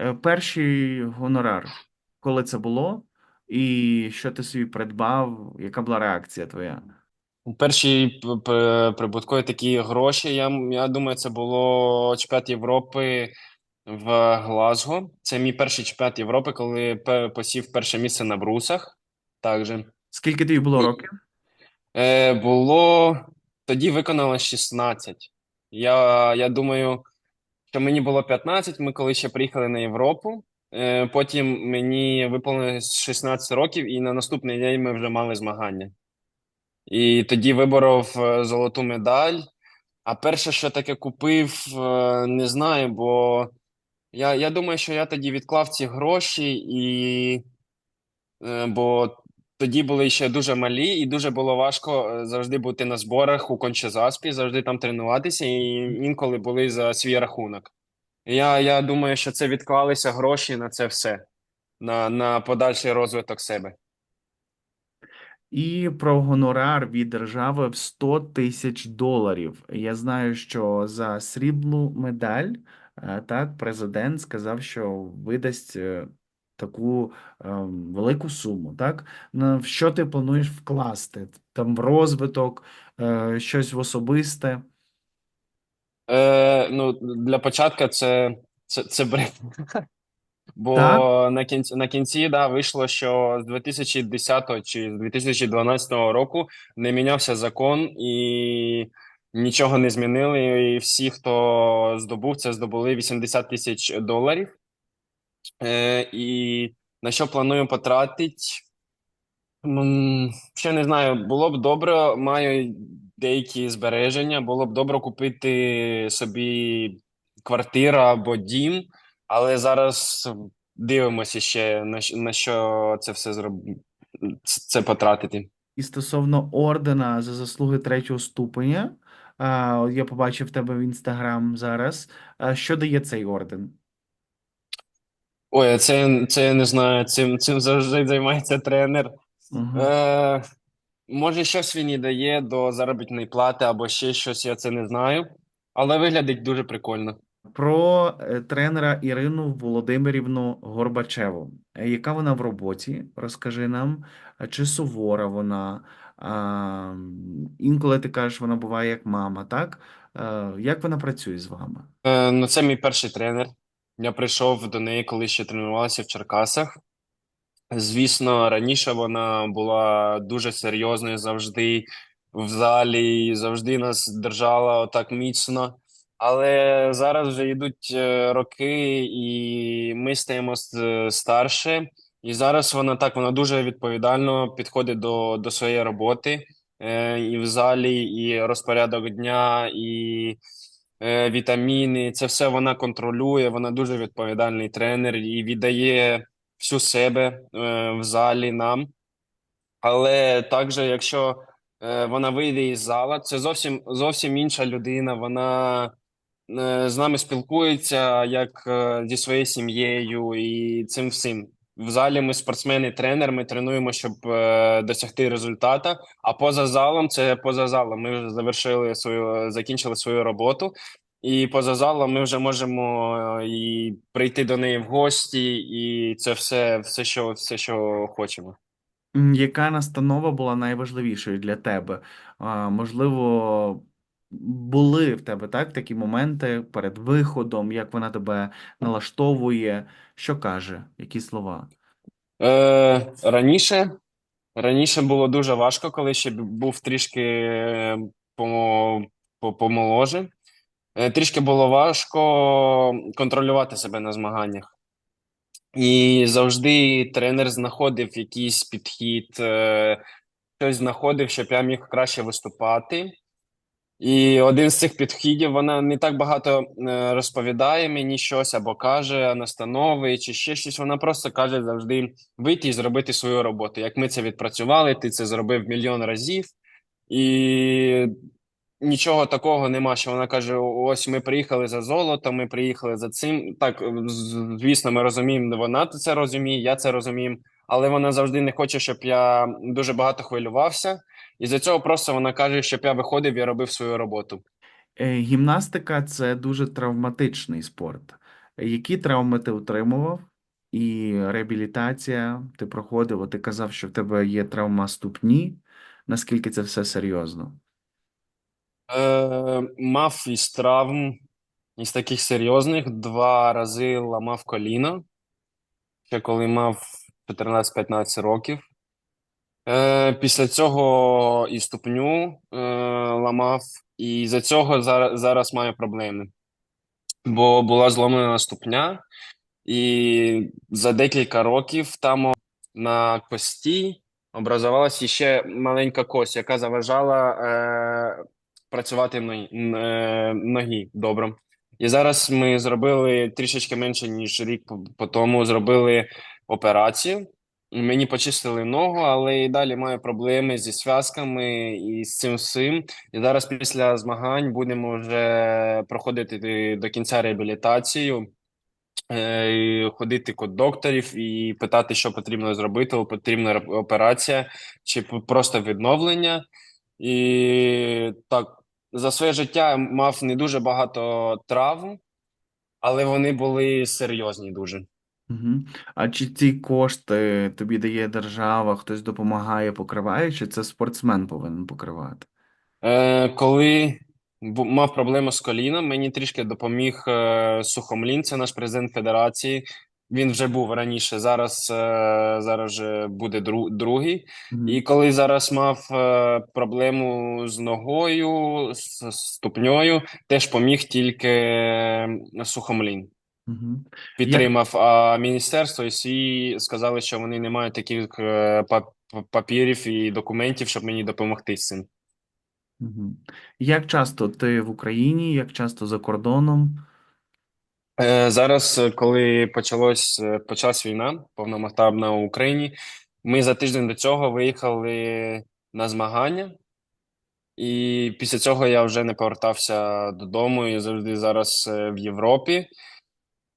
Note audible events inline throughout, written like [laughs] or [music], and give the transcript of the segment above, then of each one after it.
Е, Перший гонорар, коли це було, і що ти собі придбав, яка була реакція твоя? Перші прибуткові такі гроші. Я, я думаю, це було чемпіонат Європи в Глазго. Це мій перший чемпіонат Європи, коли посів перше місце на брусах. Також. Скільки тобі було років? е, було тоді виконалось 16. Я, я думаю, що мені було 15, ми коли ще приїхали на Європу. Е, потім мені виповнилось 16 років, і на наступний день ми вже мали змагання. І тоді виборов е, золоту медаль. А перше, що таке купив, е, не знаю, бо я, я думаю, що я тоді відклав ці гроші, і бо тоді були ще дуже малі, і дуже було важко е, завжди бути на зборах у Кончезаспі, завжди там тренуватися, і інколи були за свій рахунок. Я, я думаю, що це відклалися гроші на це все, на, на подальший розвиток себе. І про гонорар від держави в 100 тисяч доларів. Я знаю, що за срібну медаль, е, так, президент сказав, що видасть е, таку е, велику суму, так? На в що ти плануєш вкласти? Там в розвиток, е, щось в особисте. Е, ну, для початку це, це, це бред. [laughs] Так? Бо на кінці на кінці да, вийшло, що з 2010 чи з 2012 року не мінявся закон і нічого не змінили. І всі, хто здобув це, здобули 80 тисяч доларів. Е, і на що планую потратити? Ще не знаю, було б добре, маю деякі збереження, було б добре купити собі квартиру або дім, але зараз дивимося ще на, на що це все зроб... це потратити. І стосовно ордена за заслуги третього ступеня, я побачив тебе в інстаграм зараз. Що дає цей орден? Ой, це, це я не знаю, цим, цим завжди займається тренер. Угу. Е, може, щось він і дає до заробітної плати або ще щось, я це не знаю, але виглядить дуже прикольно. Про е, тренера Ірину Володимирівну Горбачеву. Е, Яка вона в роботі? Розкажи нам, чи сувора вона? А, інколи ти кажеш, вона буває як мама, так? Е, Як вона працює з вами? Е, ну, це мій перший тренер. Я прийшов до неї, коли ще тренувалася в Черкасах. Звісно, раніше вона була дуже серйозною завжди в залі, завжди нас держала отак міцно. Але зараз вже йдуть е, роки, і ми стаємо старше. І зараз вона так, вона дуже відповідально підходить до, до своєї роботи е, і в залі, і розпорядок дня, і вітаміни. Це все вона контролює. Вона дуже відповідальний тренер і віддає всю себе е, в залі нам. Але також, якщо е, вона вийде із зала, це зовсім зовсім інша людина. Вона е, з нами спілкується як е, зі своєю сім'єю і цим всім. В залі ми спортсмени, тренер, ми тренуємо, щоб е, досягти результата. А поза залом це поза залом. Ми вже завершили свою, закінчили свою роботу, і поза залом ми вже можемо е, і прийти до неї в гості, і це все, все, що, все, що хочемо. Яка настанова була найважливішою для тебе? Можливо, були в тебе так такі моменти перед виходом, як вона тебе налаштовує, що каже, які слова? Е, раніше, раніше було дуже важко, коли ще був трішки е, по- помоложе. Е, Трішки було важко контролювати себе на змаганнях. І завжди тренер знаходив якийсь підхід, е, щось знаходив, щоб я міг краще виступати. І один з цих підходів, вона не так багато е, розповідає мені щось або каже настанови чи ще щось. Вона просто каже завжди вийти і зробити свою роботу. Як ми це відпрацювали, ти це зробив мільйон разів, і нічого такого нема. Що вона каже: ось ми приїхали за золотом, ми приїхали за цим. Так, звісно, ми розуміємо, вона це розуміє, я це розумію, але вона завжди не хоче, щоб я дуже багато хвилювався. І за цього просто вона каже, щоб я виходив і робив свою роботу. Е, Гімнастика це дуже травматичний спорт. Які травми ти отримував? І реабілітація ти проходив, ти казав, що в тебе є травма ступні. Наскільки це все серйозно? Е, мав із травм, із таких серйозних, два рази ламав коліно, ще коли мав 14-15 років. Е, після цього і ступню е, ламав, і за цього зараз, зараз маю проблеми. Бо була зломлена ступня, і за декілька років там на кості образувалася ще маленька кость, яка заважала е, працювати ноги, е, добре. І зараз ми зробили трішечки менше, ніж рік по тому, зробили операцію. Мені почистили ногу, але і далі маю проблеми зі зв'язками і з цим всім. І зараз після змагань будемо вже проходити до кінця реабілітацію, е, ходити до докторів і питати, що потрібно зробити, потрібна операція, чи просто відновлення. І так, за своє життя мав не дуже багато травм, але вони були серйозні дуже. А чи ці кошти тобі дає держава, хтось допомагає, покриває, чи це спортсмен повинен покривати? Е, коли бу- мав проблему з коліном, мені трішки допоміг е, Сухомлін, це наш президент федерації. Він вже був раніше, зараз, е, зараз вже буде дру, другий. І коли зараз мав е, проблему з ногою, з з ступнею, теж поміг тільки е, Сухомлін. Угу. Підтримав, а міністерство і сказали, що вони не мають таких е, папірів і документів, щоб мені допомогти з цим. Угу. Як часто ти в Україні, як часто за кордоном? Е, Зараз, коли почалось, е, почалась війна повномасштабна в Україні, ми за тиждень до цього виїхали на змагання, і після цього я вже не повертався додому і завжди зараз е, в Європі.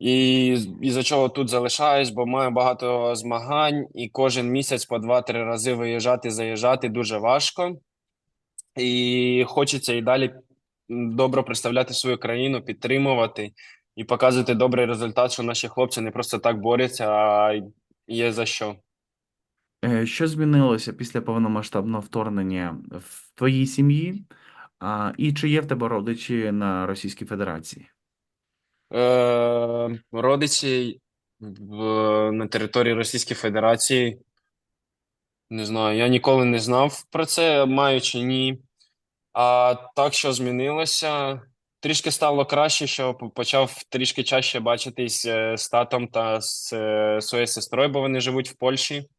І із-за чого тут залишаюсь, бо маю багато змагань, і кожен місяць по два-три рази виїжджати, заїжджати дуже важко. І хочеться і далі добре представляти свою країну, підтримувати і показувати добрий результат, що наші хлопці не просто так борються, а є за що. Е, Що змінилося після повномасштабного вторгнення в твоїй сім'ї? І чи є в тебе родичі на Російській Федерації? Е, родичі в, на території Російської Федерації. Не знаю, я ніколи не знав про це, маю чи ні. А так, що змінилося, трішки стало краще, що почав трішки чаще бачитись е, з татом та з е, своєю сестрою, бо вони живуть в Польщі.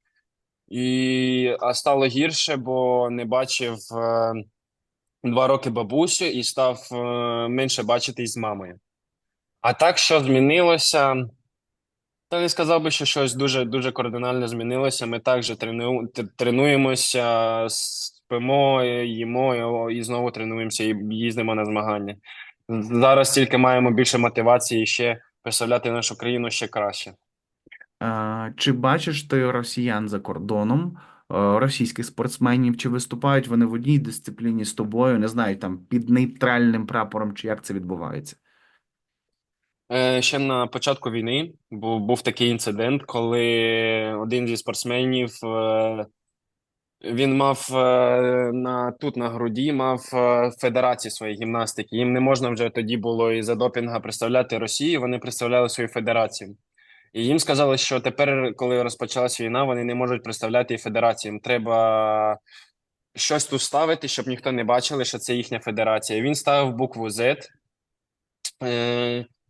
І а стало гірше, бо не бачив е, два роки бабусю і став е, менше бачитись з мамою. А так, що змінилося, та не сказав би, що щось дуже дуже кардинально змінилося. Ми також трену, тренуємося, спимо, їмо і знову тренуємося і їздимо на змагання. Зараз тільки маємо більше мотивації ще представляти нашу країну ще краще. А, Чи бачиш ти росіян за кордоном, е, російських спортсменів, чи виступають вони в одній дисципліні з тобою, не знаю, там під нейтральним прапором, чи як це відбувається? Е, Ще на початку війни був, такий інцидент, коли один зі спортсменів е, він мав е, на тут на груді, мав федерації своєї гімнастики. Їм не можна вже тоді було із за допінга представляти Росію. Вони представляли свою федерацію. І їм сказали, що тепер, коли розпочалась війна, вони не можуть представляти і федерацію. Їм треба щось тут ставити, щоб ніхто не бачив, що це їхня федерація. Він ставив букву Z.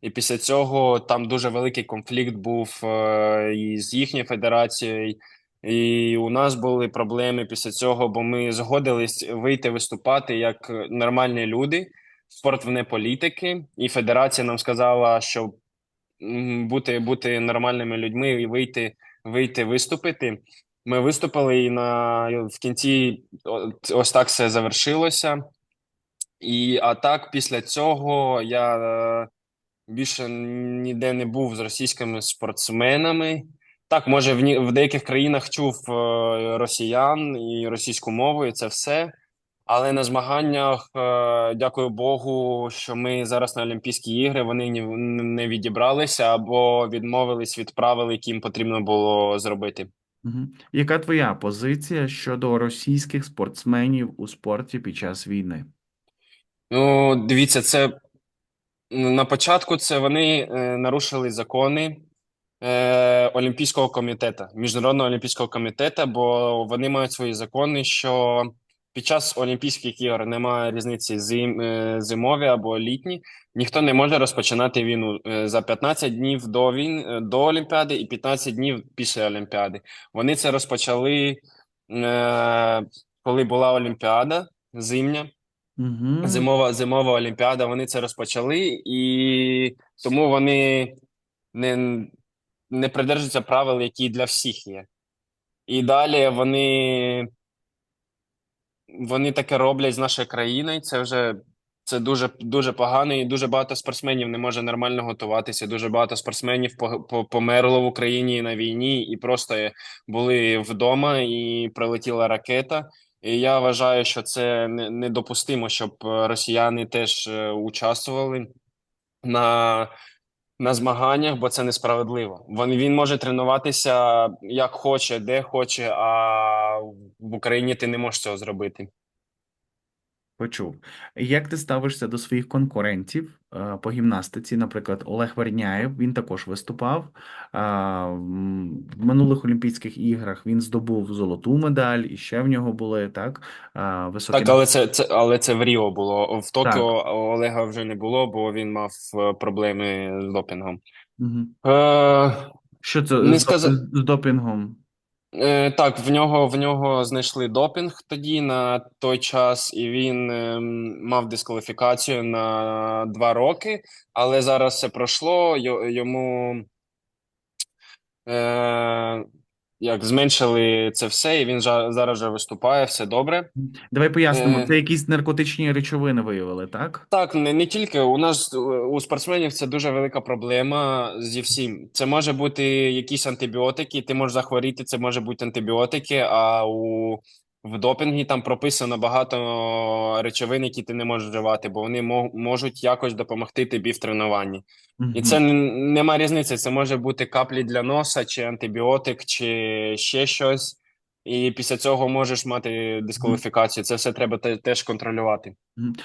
І після цього там дуже великий конфлікт був е, і з їхньою федерацією. І у нас були проблеми після цього, бо ми згодились вийти виступати як нормальні люди, спорт вне політики, і федерація нам сказала, що бути, бути нормальними людьми і вийти, вийти виступити. Ми виступили, і на в кінці ось так все завершилося. І а так, після цього я е, більше ніде не був з російськими спортсменами. Так, може, в, ні- в деяких країнах чув е, росіян і російську мову, і це все. Але на змаганнях, е, дякую Богу, що ми зараз на Олімпійські ігри вони не відібралися або відмовились від правил, які їм потрібно було зробити. Мгм. Яка твоя позиція щодо російських спортсменів у спорті під час війни? Ну, дивіться, це на початку це вони е, нарушили закони е, Олімпійського комітету, Міжнародного олімпійського комітету, бо вони мають свої закони, що під час Олімпійських ігор немає різниці зим, е, зимові або літні. Ніхто не може розпочинати війну за 15 днів до війн до Олімпіади і 15 днів після Олімпіади. Вони це розпочали, коли була Олімпіада зимня. Угу. Зимова зимова Олімпіада, вони це розпочали, і тому вони не, не придержуються правил, які для всіх є. І далі вони, вони таке роблять з нашою країною. Це вже це дуже дуже погано, і дуже багато спортсменів не може нормально готуватися. Дуже багато спортсменів по, по, померло в Україні на війні і просто були вдома, і прилетіла ракета. І я вважаю, що це не- недопустимо, щоб е, росіяни теж е, участвували на, на змаганнях, бо це несправедливо. Він, він може тренуватися як хоче, де хоче, а в Україні ти не можеш цього зробити. Почув. Як ти ставишся до своїх конкурентів е, по гімнастиці? Наприклад, Олег Верняєв, він також виступав. М, В минулих Олімпійських іграх він здобув золоту медаль, і ще в нього були так, а, високі Так, але це, це але це в Ріо було. В Токіо Так. Олега вже не було, бо він мав е, проблеми з допінгом. Мгм. Е, Що це не з, доп- з допінгом? Е, так, в нього в нього знайшли допінг тоді на той час, і він е, мав дискваліфікацію на два роки, але зараз все пройшло. Йому е, як зменшили це все, і він жа- зараз вже виступає, все добре. Давай пояснимо, Е, це якісь наркотичні речовини виявили, так? Так, не, не тільки у нас е, у спортсменів це дуже велика проблема зі всім. Це може бути якісь антибіотики, ти можеш захворіти, це може бути антибіотики, а у в допінгі там прописано багато речовин, які ти не можеш вживати, бо вони мо- можуть якось допомогти тобі в тренуванні. І це нема різниці. Це може бути каплі для носа, чи антибіотик, чи ще щось. І після цього можеш мати дискваліфікацію. Це все треба те- теж контролювати.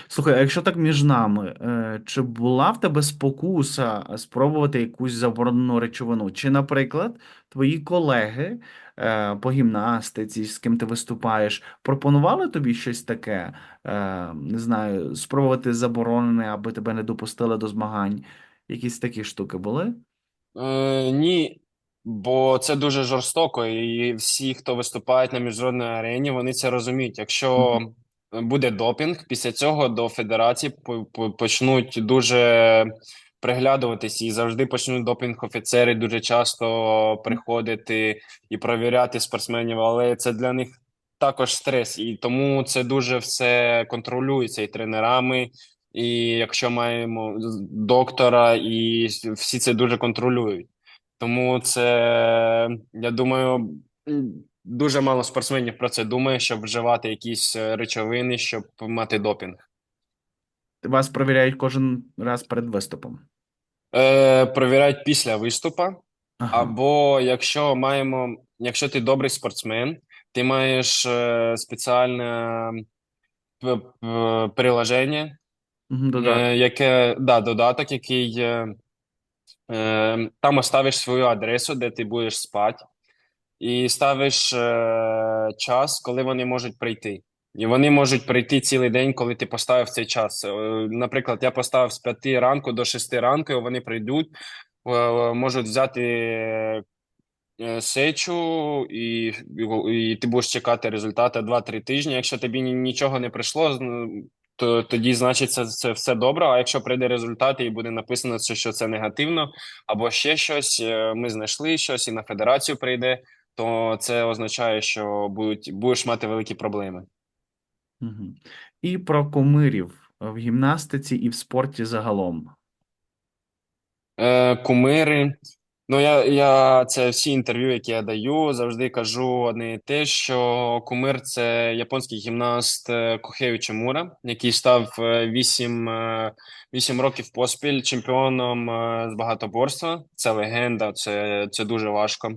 Слухай, а якщо так між нами, е, чи була в тебе спокуса спробувати якусь заборонену речовину? Чи, наприклад, твої колеги е, по гімнастиці, з ким ти виступаєш, пропонували тобі щось таке, е, не знаю, спробувати заборонене, аби тебе не допустили до змагань? Якісь такі штуки були? Е, ні, бо це дуже жорстоко, і всі, хто виступають на міжнародній арені, вони це розуміють. Якщо буде допінг, після цього до федерації по- по- почнуть дуже приглядуватись і завжди почнуть допінг-офіцери дуже часто приходити і провіряти спортсменів, але це для них також стрес, і тому це дуже все контролюється і тренерами. І якщо маємо доктора, і всі це дуже контролюють. Тому це, я думаю, дуже мало спортсменів про це думає, щоб вживати якісь е, речовини, щоб мати допінг. Вас перевіряють кожен раз перед виступом. Е, провіряють після виступа, Ага. або якщо маємо, якщо ти добрий спортсмен, ти маєш е, спеціальне приложення, додаток. Е, яке да, додаток, який е, е, там оставиш свою адресу, де ти будеш спати, і ставиш е, час, коли вони можуть прийти. І вони можуть прийти цілий день, коли ти поставив цей час. Е, Наприклад, я поставив з 5 ранку до 6 ранку, і вони прийдуть, е, можуть взяти е, сечу, і, і, ти будеш чекати результати 2-3 тижні. Якщо тобі нічого не прийшло, то тоді значить це, це все добре. А якщо прийде результат і буде написано, що, це негативно, або ще щось, е, ми знайшли щось і на федерацію прийде, то це означає, що будуть, будеш мати великі проблеми. Мгм. І про кумирів в гімнастиці і в спорті загалом. Е, кумири. Ну, я, я це всі інтерв'ю, які я даю, завжди кажу одне і те, що кумир це японський гімнаст е, Кохею Чимура, який став е, вісім, е, вісім років поспіль чемпіоном з багатоборства. Це легенда, це, це дуже важко.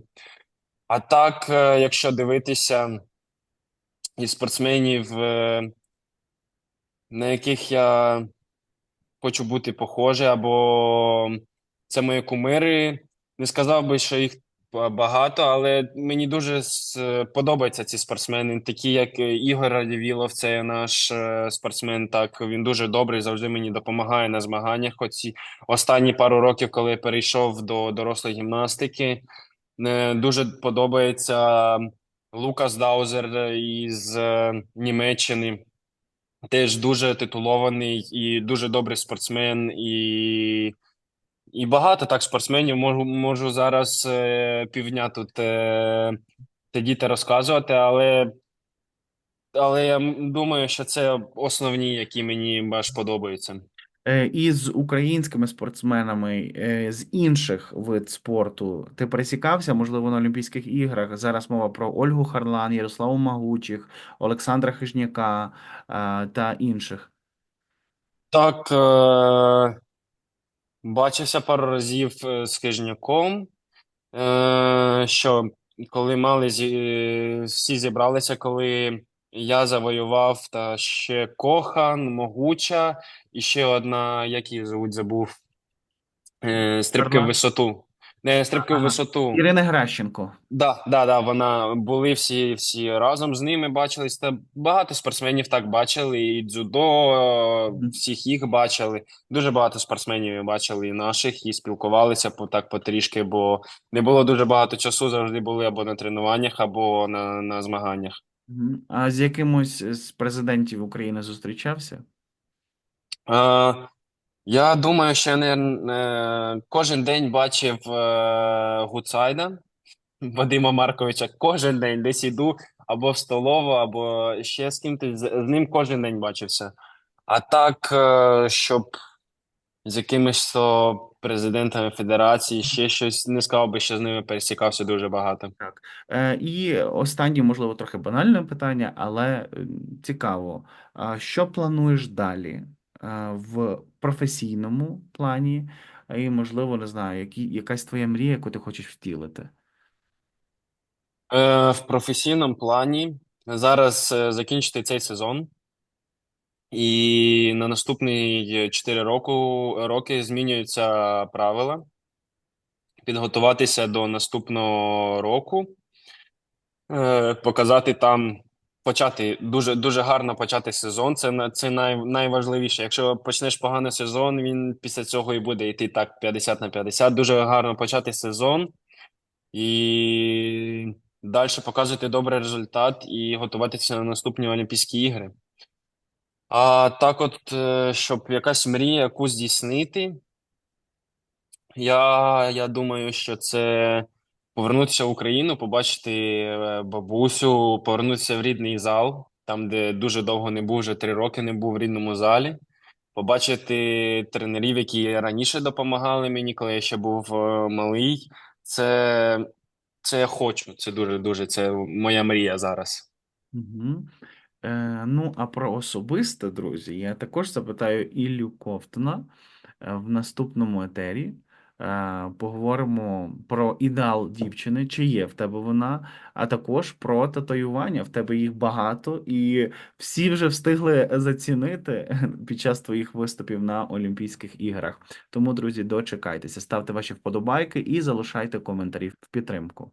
А так, якщо дивитися із спортсменів, на яких я хочу бути похожий, або це мої кумири. Не сказав би, що їх багато, але мені дуже подобаються ці спортсмени, такі як Ігор Радівілов, це наш е, спортсмен. Так він дуже добрий, завжди мені допомагає на змаганнях. Хоч останні пару років, коли я перейшов до дорослої гімнастики, е, дуже подобається Лукас Даузер із е, Німеччини. Теж дуже титулований і дуже добрий спортсмен, і, і багато так спортсменів можу, можу зараз е, півдня тут е, сидіти розказувати, але, але я думаю, що це основні, які мені аж подобаються. Е, І з українськими спортсменами е, з інших вид спорту ти пересікався, можливо, на Олімпійських іграх. Зараз мова про Ольгу Харлан, Ярославу Магучих, Олександра Хижняка е, та інших. Так, е, бачився пару разів е, з Хижняком. Е, що коли мали зі, всі зібралися, коли я завоював, та ще Кохан, Могуча, і ще одна, як її звуть, забув, е, стрибки в висоту. Не, стрибки в висоту. Ірина Гращенко. Да, да, да, вона були всі, всі разом з ними бачились. Та багато спортсменів так бачили, і дзюдо, всіх їх бачили. Дуже багато спортсменів бачили і наших, і спілкувалися по так потрішки, бо не було дуже багато часу. Завжди були або на тренуваннях, або на, на змаганнях. А з якимось з президентів України зустрічався? Е, я думаю, що я не, кожен день бачив е, Гудсайда. Вадима Марковича кожен день десь іду або в столову, або ще з ким-то. З, ним кожен день бачився. А так, е, щоб з якимись президентами федерації ще щось не сказав би, що з ними пересікався дуже багато. Е, І останнє, можливо, трохи банальне питання, але цікаво. Що плануєш далі в професійному плані? І, можливо, не знаю, які, якась твоя мрія, яку ти хочеш втілити? Е, в професійному плані зараз е, закінчити цей сезон. І на наступні 4 року, роки змінюються правила. Підготуватися до наступного року. Е, показати там, почати дуже дуже гарно почати сезон. Це це най, найважливіше. Якщо почнеш поганий сезон, він після цього і буде йти так 50 на 50. Дуже гарно почати сезон і далі показувати добрий результат і готуватися на наступні Олімпійські ігри. А так, от, е, щоб якась мрія, яку здійснити. Я, я думаю, що це повернутися в Україну, побачити е, бабусю, повернутися в рідний зал, там, де дуже довго не був, вже три роки не був в рідному залі, побачити тренерів, які раніше допомагали мені, коли я ще був е, малий. Це, це я хочу. Це дуже дуже це моя мрія зараз. Угу. Е, ну, а про особисте, друзі, я також запитаю Іллю Ковтуна е, в наступному етері. Е, поговоримо про ідеал дівчини, чи є в тебе вона, а також про татуювання. В тебе їх багато, і всі вже встигли зацінити [laughs] під час твоїх виступів на Олімпійських іграх. Тому, друзі, дочекайтеся, ставте ваші вподобайки і залишайте коментарі в підтримку.